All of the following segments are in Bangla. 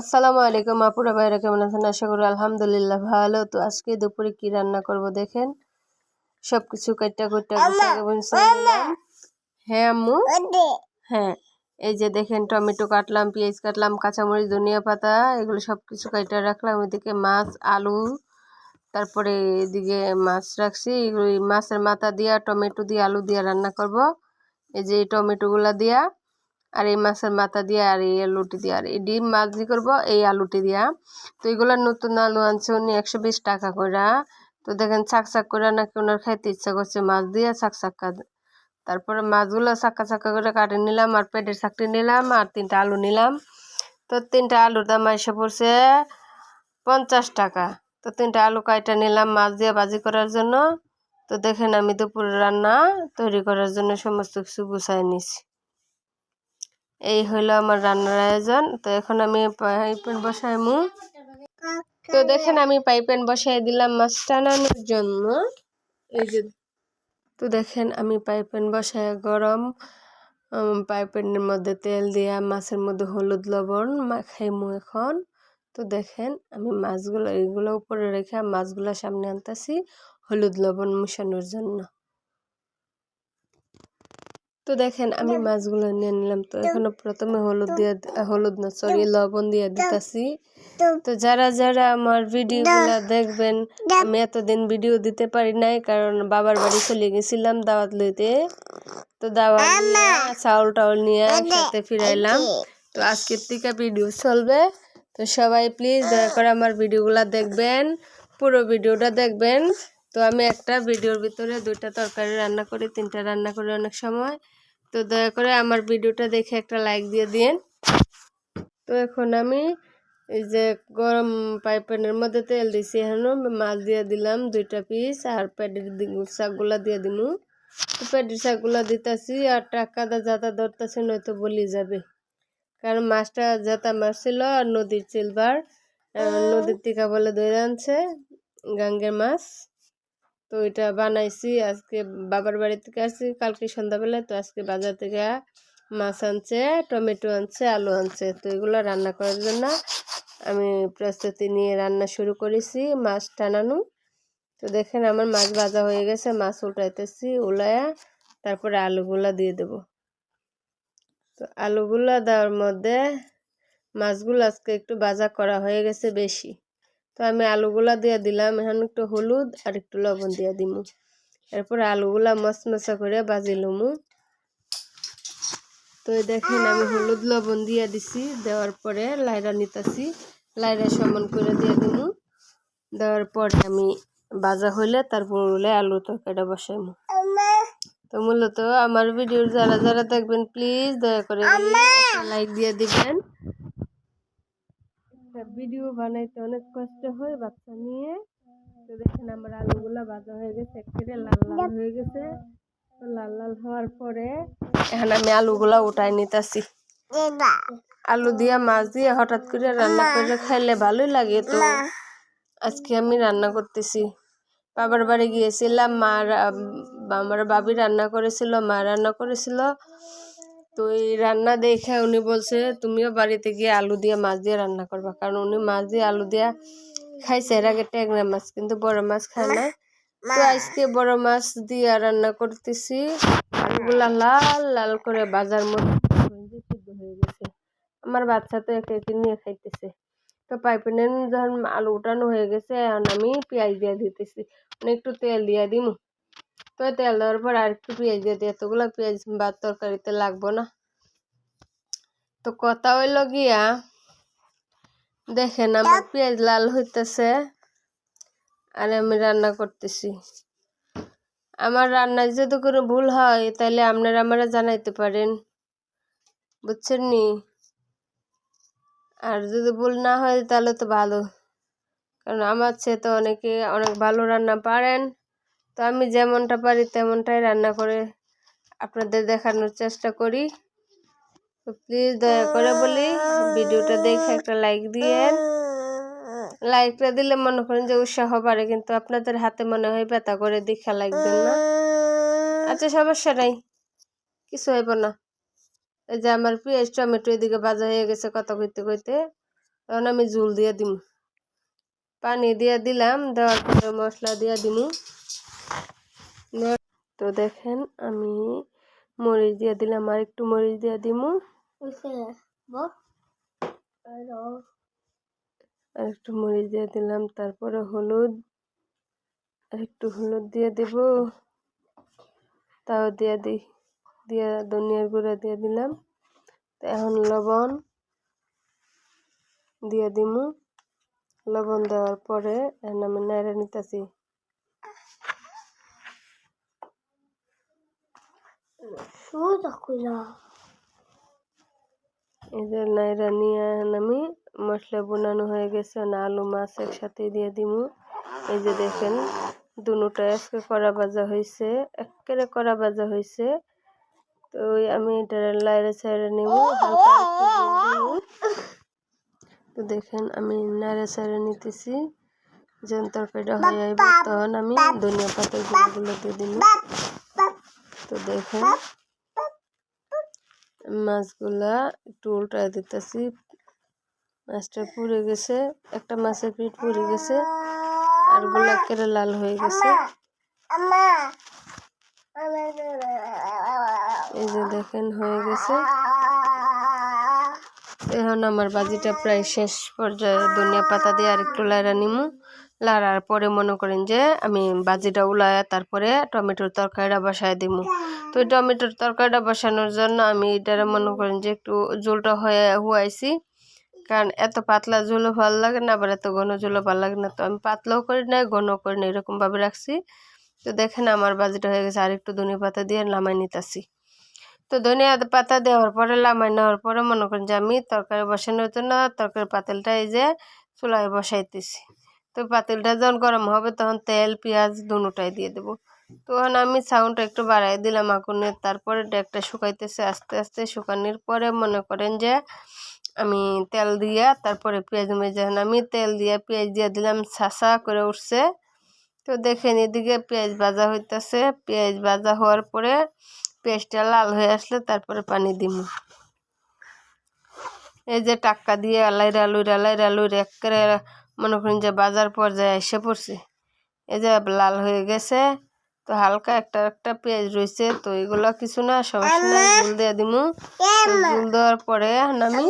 আসসালামু আলাইকুম আপুরা ভাইরা কেমন আছেন? আশা করি আলহামদুলিল্লাহ ভালো। তো আজকে দুপুরে কি রান্না করব দেখেন? সব কিছু কাটটা কুটটা হ্যাঁ আম্মু? হ্যাঁ এই যে দেখেন টমেটো কাটলাম পেঁয়াজ কাটলাম কাঁচামরিচ ধনিয়া পাতা এগুলো সব কিছু কাইটা রাখলাম। ওইদিকে মাছ আলু তারপরে এদিকে মাছ রাখছি। ওই মাছের মাথা দিয়া টমেটো দিয়ে আলু দিয়ে রান্না করব। এই যে এই টমেটোগুলা দিয়া আর এই মাছের মাথা দিয়ে আর এই আলুটি দিয়ে আর এই ডিম মাছ দিয়ে করব, এই আলুটি দিয়া। তো এগুলো নতুন আলু আনছে উনি একশো বিশ টাকা করে তো দেখেন ছাক ছাক করে নাকি ওনার খাইতে ইচ্ছা করছে মাছ দিয়ে ছাক তারপরে মাছগুলো চাক্কা চাক্কা করে কাটে নিলাম আর পেটের চাকরি নিলাম আর তিনটা আলু নিলাম। তো তিনটা আলুর দাম এসে পড়ছে পঞ্চাশ টাকা। তো তিনটা আলু কাইটা নিলাম মাছ দিয়ে ভাজি করার জন্য। তো দেখেন আমি দুপুরে রান্না তৈরি করার জন্য সমস্ত কিছু গুছাই নিছি। এই হইল আমার রান্নার আয়োজন। তো এখন আমি পাইপেন বসাই মু। তো দেখেন আমি পাইপেন বসাই দিলাম মাছ টানানোর জন্য। এই যে, তো দেখেন আমি পাইপেন বসায় গরম পাইপেনের মধ্যে তেল দিয়া মাছের মধ্যে হলুদ লবণ মাখাইমু এখন। তো দেখেন আমি মাছগুলো এইগুলো উপরে রেখে মাছগুলো সামনে আনতেছি, হলুদ লবণ মিশানোর জন্য। তো দেখেন, আমি মাছগুলো নিয়ে নিলাম তো। এখনও প্রথমে হলুদ দিয়ে হলুদ না সরি লবণ দিয়ে দিতেছি। তো যারা যারা আমার ভিডিওগুলো দেখবেন, আমি এতদিন ভিডিও দিতে পারি নাই, কারণ বাবার বাড়ি চলে গেছিলাম দাওয়াত লইতে। তো দাওয়াত চাউল টাউল নিয়ে একসাথে ফিরাইলাম। তো আজকের থেকে ভিডিও চলবে। তো সবাই প্লিজ দয়া করে আমার ভিডিওগুলো দেখবেন, পুরো ভিডিওটা দেখবেন। তো আমি একটা ভিডিওর ভিতরে দুইটা তরকারি রান্না করি, তিনটা রান্না করি অনেক সময়। তো দয়া করে আমার ভিডিওটা দেখে একটা লাইক দিয়ে দিন তো এখন আমি এই যে গরম পাইপেনের মধ্যে তেল দিছি, এখন মাছ দিয়ে দিলাম দুইটা পিস আর প্যাডের শাকগুলা দিয়ে দিমু। তো প্যাডের শাকগুলা দিতেছি আর টাকা দা যাতা ধরতেছে নয়তো বলি যাবে। কারণ মাছটা যাতা মাছ ছিল আর নদীর চিলবার নদীর টিকা বলে ধরে আনছে গাঙ্গের মাছ। তো এটা বানাইছি, আজকে বাবার বাড়ি থেকে আসছি, কালকে সন্ধ্যাবেলায় তো আজকে বাজার থেকে মাছ আনছে, টমেটো আনছে, আলু আনছে, তো এগুলো রান্না করার জন্য আমি প্রস্তুতি নিয়ে রান্না শুরু করেছি মাছ টানানো। তো দেখেন আমার মাছ ভাজা হয়ে গেছে, মাছ উল্টাইতেছি, উলায়া, তারপরে আলুগুলা দিয়ে দেব। তো আলুগুলা দেওয়ার মধ্যে মাছগুলো আজকে একটু ভাজা করা হয়ে গেছে বেশি। তো আমি আলুগুলা দিয়ে দিলাম এখন একটু হলুদ আর একটু লবণ দিয়ে দিমু। এরপরে আলুগুলা মশমশা করে বাজি লমু। তো দেখেন আমি হলুদ লবণ দিয়ে দিছি দেওয়ার পরে লাইরা নিতেছি লাইরা সমান করে দিয়ে দিমু। দেওয়ার পরে আমি বাজা হইলে তারপর হলে আলু তরকারিটা বসাইমু। তো মূলত আমার ভিডিওর যারা যারা দেখবেন প্লিজ দয়া করে লাইক দিয়ে দিবেন। একটা ভিডিও বানাইতে অনেক কষ্ট হয় বাচ্চা নিয়ে। তো দেখেন আমার আলুগুলা ভাজা হয়ে গেছে একেবারে লাল লাল হয়ে গেছে। তো লাল লাল হওয়ার পরে এখন আমি আলুগুলা উঠাই নিতেছি। আলু দিয়া মাছ দিয়ে হঠাৎ করে রান্না করে খাইলে ভালোই লাগে তো। আজকে আমি রান্না করতেছি। বাবার বাড়ি গিয়েছিলাম মা আমার বাবি রান্না করেছিল মা রান্না করেছিল। তো এই রান্না দেখে উনি বলছে তুমিও বাড়িতে গিয়ে আলু দিয়ে মাছ দিয়ে রান্না করবা। কারণ উনি মাছ দিয়ে আলু দিয়ে খাইছে। এর আগে ট্যাংরা মাছ কিন্তু বড় মাছ খায় না। তো আজকে বড় মাছ দিয়ে রান্না করতেছি। আলুগুলা লাল লাল করে বাজার মধ্যে সিদ্ধ হয়ে গেছে। আমার বাচ্চা তো একে একে নিয়ে খাইতেছে। তো পাইপেনে যখন আলু উঠানো হয়ে গেছে এখন আমি পেঁয়াজ দিয়ে দিতেছি। মানে একটু তেল দিয়ে দিমু। তো তেল দেওয়ার পর আর একটু পেঁয়াজ দিয়ে দিই এতগুলো পেঁয়াজ বা তরকারিতে লাগবো না। তো কথা হইল গিয়া দেখেন আমার পেঁয়াজ লাল হইতেছে আর আমি রান্না করতেছি। আমার রান্নায় যদি কোনো ভুল হয় তাহলে আপনারা আমরা জানাইতে পারেন বুঝছেন নি? আর যদি ভুল না হয় তাহলে তো ভালো কারণ আমার চেয়ে তো অনেকে অনেক ভালো রান্না পারেন। তো আমি যেমনটা পারি তেমনটাই রান্না করে আপনাদের দেখানোর চেষ্টা করি। তো প্লিজ দয়া করে বলি, ভিডিওটা দেখে একটা লাইক দিয়েন। লাইকটা দিলে মনে করেন যে উৎসাহ বাড়ে, কিন্তু আপনাদের হাতে মনে হয় ব্যথা করে দেখা লাইক না। আচ্ছা সমস্যা নাই, কিছু হইব না। এই যে আমার পেঁয়াজ, টমেটো এদিকে বাজা হয়ে গেছে কথা কইতে কইতে তখন আমি জুল দিয়ে দিম। পানি দিয়ে দিলাম, দেওয়ার পরে মশলা দিয়ে দিমু। তো দেখেন আমি মরিচ দিয়ে দিলাম আর একটু মরিচ দিয়ে দিমু। আর একটু মরিচ দিয়ে দিলাম তারপরে হলুদ। আর একটু হলুদ দিয়ে দেব। তাও দিয়ে দিই দিয়ে ধনিয়ার গুঁড়া দিয়ে দিলাম। তো এখন লবণ দিয়ে দিমু। লবণ দেওয়ার পরে এখন আমি নাড়া নিতেছি। এই যে নাইরা নিয়ে আমি মশলা বোনানো হয়ে গেছে, না আলু, মাছ একসাথে দিয়ে দিমু। এই যে দেখেন দুটা আজকে কড়া ভাজা হয়েছে, একেবারে কড়া ভাজা হয়েছে। তো আমি এটা লাইরে সাইডে নিব। তো দেখেন, আমি নাড়ে সাইডে নিতেছি। যখন তরকারিটা হয়ে আইব, তখন আমি ধনিয়া পাতার গুঁড়োগুলো দিয়ে দিলাম দেখেন। মাছগুলা একটু উল্টায় দিতেছি। মাছটা পুড়ে গেছে, একটা মাছের পিঠ পুড়ে গেছে, আরগুলা কেড়ে লাল হয়ে গেছে। এই যে দেখেন, হয়ে গেছে। এখন আমার বাজিটা প্রায় শেষ পর্যায়ে ধনিয়া পাতা দিয়ে আর একটু লাড়া নিমু। লাড়ার পরে মনে করেন যে আমি বাজিটা উলায়া তারপরে টমেটোর তরকারিটা বসায় দিমু। তো টমেটোর তরকারিটা বসানোর জন্য আমি এটারে মনে করেন যে একটু ঝোলটা হয়ে হুয়াইছি। কারণ এত পাতলা ঝোলও ভালো লাগে না, আবার এত ঘন ঝোলও ভালো লাগে না। তো আমি পাতলাও করি না ঘন করি না এরকমভাবে রাখছি। তো দেখেন আমার বাজিটা হয়ে গেছে, আর একটু ধনিয়া পাতা দিয়ে নামাই নিতেছি। তো ধনিয়া পাতা দেওয়ার পরে লামাই নেওয়ার পরে মনে করেন যে আমি তরকারি বসানোর জন্য তরকারি পাতিলটা এই যে চুলায় বসাইতেছি। তো পাতিলটা যখন গরম হবে তখন তেল, পেঁয়াজ দুটাই দিয়ে দেবো। তখন আমি সাউন্ডটা একটু বাড়াই দিলাম আগুনের, তারপরে ডেকটা শুকাইতেছে আস্তে আস্তে, শুকানোর পরে মনে করেন যে আমি তেল দিয়া, তারপরে পেঁয়াজ মেজে আমি তেল দিয়ে পেঁয়াজ দিয়ে দিলাম ছাসা করে উঠছে। তো দেখেন এদিকে পেঁয়াজ ভাজা হইতেছে, পেঁয়াজ ভাজা হওয়ার পরে পেঁয়াজটা লাল হয়ে আসলে তারপরে পানি দিব এই যে টাক্কা দিয়ে আলাইরা আলুইরা আলাইরা আলুইরা একেবারে মনে করেন যে বাজার পর্যায়ে এসে পড়ছে। এই যে লাল হয়ে গেছে তো হালকা একটা একটা পেঁয়াজ রয়েছে তো এগুলো কিছু না সমস্যা নাই দিয়ে দিমু। জুল দেওয়ার পরে আমি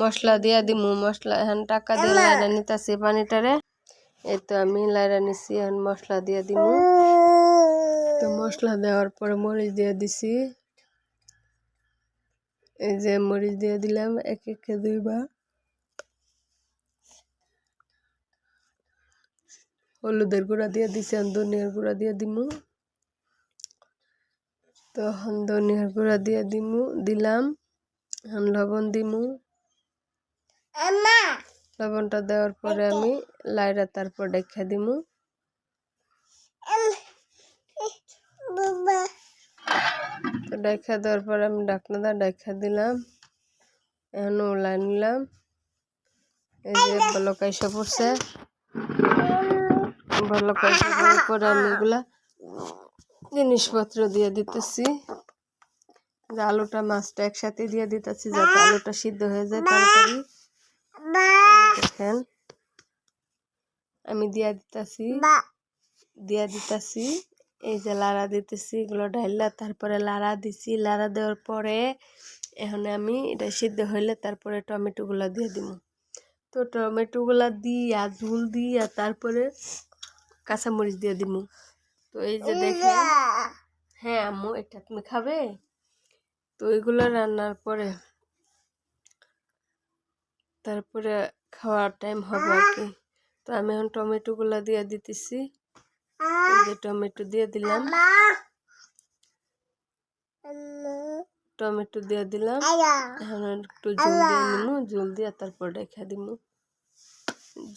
মশলা দিয়ে দিমু মশলা। এখন টাকা দিয়ে লাইরা নিতেছি পানিটারে। এই তো আমি লাইরা নিছি এখন মশলা দিয়ে দিমু। তো মশলা দেওয়ার পরে মরিচ দিয়ে দিছি। এই যে মরিচ দিয়ে দিলাম এক এক দুইবার। হলুদের গুঁড়া দিয়ে দিছি ধনিয়ার গুঁড়া দিয়ে দিমু। তখন ধনিয়ার গুঁড়া দিয়ে দিমু দিলাম। লবণ দিমু। লবণটা দেওয়ার পরে আমি লাইরা তারপর ডেখা দিমু। তো ডাইখা দেওয়ার পরে আমি ডাকনাটা ডাইখা দিলাম। এখন ওলাই নিলাম। এই যে কাইসা পড়ছে। ভালো পরে আমি এগুলা জিনিসপত্র দিয়ে দিতেছি। যে আলুটা মাছটা একসাথে দিয়ে দিতেছি যাতে আলুটা সিদ্ধ হয়ে যায় তাড়াতাড়ি। দেখেন, আমি দিয়া দিতেছি দিয়া দিতেছি, এই যে লাড়া দিতেছি, এগুলো ঢাইলা, তারপরে লাড়া দিছি, লাড়া দেওয়ার পরে এখন আমি এটা সিদ্ধ হইলে তারপরে টমেটোগুলো দিয়ে দিব। তো টমেটোগুলো দিয়া, ঝুল দিয়া, তারপরে কাঁচামরিচ দিয়ে দিব তো এই যে দেখে হ্যাঁ আম্মু এটা তুমি খাবে? তো এগুলো রান্নার পরে তারপরে খাওয়ার টাইম হবে আর কি। তো আমি এখন টমেটোগুলো দিয়ে দিতেছি। যে টমেটো দিয়ে দিলাম। টমেটো দিয়ে দিলাম। এখন একটু জল দিয়ে নিমু জল দিয়ে তারপর রেখা দিমু।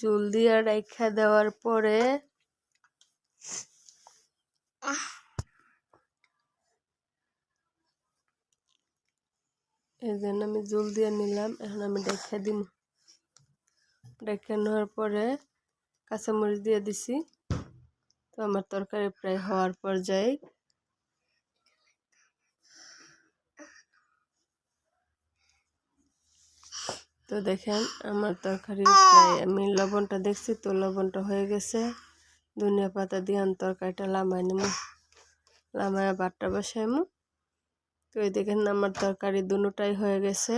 জল দিয়ে রেখা দেওয়ার পরে এই জন্য আমি জল দিয়ে নিলাম, এখন আমি ডেখা দিম। ডেখা নেওয়ার পরে কাঁচামরিচ দিয়ে দিছি। তো আমার তরকারি প্রায় হওয়ার তো তো দেখেন, আমার তরকারি প্রায় আমি লবণটা দেখছি, তো লবণটা হয়ে গেছে। ধনিয়া পাতা দিয়ে আমি তরকারিটা লামাই নেব। লামায় বাটটা বসাইমু তো এই দেখেন আমার তরকারি দুটাই হয়ে গেছে।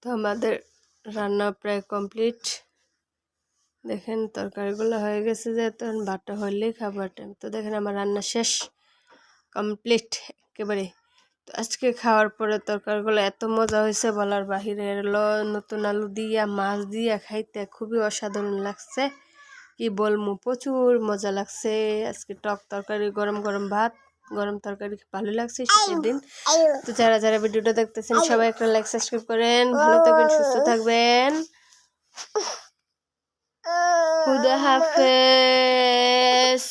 তো আমাদের রান্না প্রায় কমপ্লিট। দেখেন তরকারিগুলো হয়ে গেছে যে তখন ভাতটা হইলেই খাবার টাইম তো দেখেন আমার রান্না শেষ, কমপ্লিট, একেবারে আজকে খাওয়ার পরে তরকারিগুলো এত মজা হয়েছে বলার বাহিরে। এলো নতুন আলু দিয়া মাছ দিয়া খাইতে খুবই অসাধারণ লাগছে। কি বলব প্রচুর মজা লাগছে। আজকে টক তরকারি গরম গরম ভাত গরম তরকারি ভালো লাগছে শীতের দিন। তো যারা যারা ভিডিওটা দেখতেছেন সবাই একটা লাইক সাবস্ক্রাইব করেন। ভালো থাকবেন সুস্থ থাকবেন। খুদা হাফেজ।